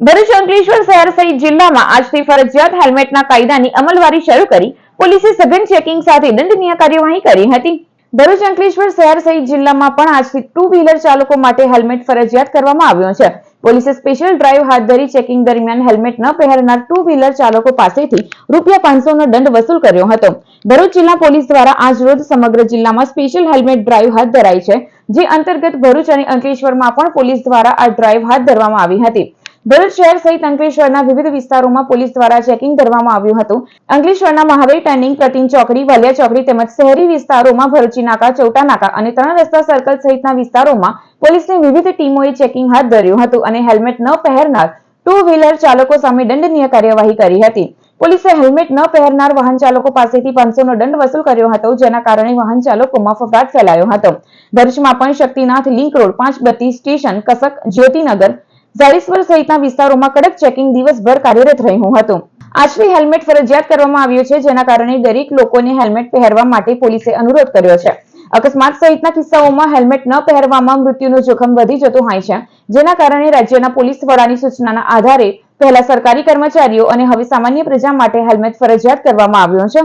ભરૂચ અંકલેશ્વર શહેર સહિત જિલ્લામાં આજથી ફરજિયાત હેલ્મેટના કાયદાની અમલવારી શરૂ કરી પોલીસે સઘન ચેકિંગ સાથે દંડનીય કાર્યવાહી કરી હતી. ભરૂચ અંકલેશ્વર શહેર સહિત જિલ્લામાં પણ આજથી ટુ વ્હીલર ચાલકો માટે હેલ્મેટ ફરજિયાત કરવામાં આવ્યો છે. પોલીસે સ્પેશિયલ ડ્રાઈવ હાથ ધરી ચેકિંગ દરમિયાન હેલ્મેટ ન પહેરનાર ટુ વ્હીલર ચાલકો પાસેથી રૂપિયા પાંચસોનો દંડ વસૂલ કર્યો હતો. ભરૂચ જિલ્લા પોલીસ દ્વારા આજ રોજ સમગ્ર જિલ્લામાં સ્પેશિયલ હેલ્મેટ ડ્રાઈવ હાથ ધરાઈ છે, જે અંતર્ગત ભરૂચ અને અંકલેશ્વરમાં પણ પોલીસ દ્વારા આ ડ્રાઈવ હાથ ધરવામાં આવી હતી. ભરૂચ શહેર સહિત અંકલેશ્વરના વિવિધ વિસ્તારોમાં પોલીસ દ્વારા ચેકિંગ કરવામાં આવ્યું હતું. અંકલેશ્વરના મહાવીર ટર્નિંગ પ્રતિન ચોકડી, વાલિયા ચોકડી તેમજ શહેરી વિસ્તારોમાં ભરૂચી નાકા, ચૌટા નાકા અને ત્રણ રસ્તા સર્કલ સહિતના વિસ્તારોમાં પોલીસની વિવિધ ટીમોએ ચેકિંગ હાથ ધર્યું હતું અને હેલ્મેટ ન પહેરનાર ટુ વ્હીલર ચાલકો સામે દંડનીય કાર્યવાહી કરી હતી. પોલીસે હેલ્મેટ ન પહેરનાર વાહન ચાલકો પાસેથી પાંચસોનો દંડ વસૂલ કર્યો હતો, જેના કારણે વાહન ચાલકોમાં ફફડાટ ફેલાયો હતો. ભરૂચમાં પણ શક્તિનાથ લિંક રોડ, પાંચ બત્તી સ્ટેશન, કસક, જ્યોતિનગર ઝારીશ્વર સહિતના વિસ્તારોમાં કડક ચેકિંગ દિવસભર કાર્યરત રહ્યું હતું. આજથી હેલ્મેટ ફરજિયાત કરવામાં આવ્યું છે, જેના કારણે દરેક લોકોને હેલ્મેટ પહેરવા માટે પોલીસે અનુરોધ કર્યો છે. અકસ્માત સહિતના કિસ્સાઓમાં હેલ્મેટ ન પહેરવામાં મૃત્યુનું જોખમ વધી જતું હોય છે, જેના કારણે રાજ્યના પોલીસ વડાની સૂચનાના આધારે પહેલા સરકારી કર્મચારીઓ અને હવે સામાન્ય પ્રજા માટે હેલ્મેટ ફરજિયાત કરવામાં આવ્યો છે.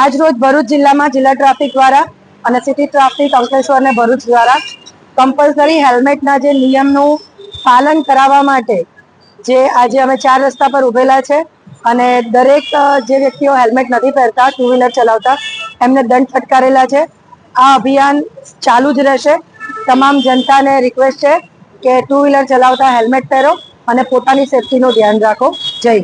આજ રોજ ભરૂચ જિલ્લામાં જિલ્લા ટ્રાફિક દ્વારા અને સિટી ટ્રાફિક અંકલેશ્વર અને ભરૂચ દ્વારા કમ્પલસરી હેલ્મેટના જે નિયમનું પાલન કરાવવા માટે જે આજે અમે ચાર રસ્તા પર ઉભેલા છે અને દરેક જે વ્યક્તિઓ હેલ્મેટ નથી પહેરતા ટુ વ્હીલર ચલાવતા, એમને દંડ ફટકારેલા છે. આ અભિયાન ચાલુ જ રહેશે. તમામ જનતાને રિક્વેસ્ટ છે કે ટુ વ્હીલર ચલાવતા હેલ્મેટ પહેરો અને પોતાની સેફટીનું ધ્યાન રાખો. જય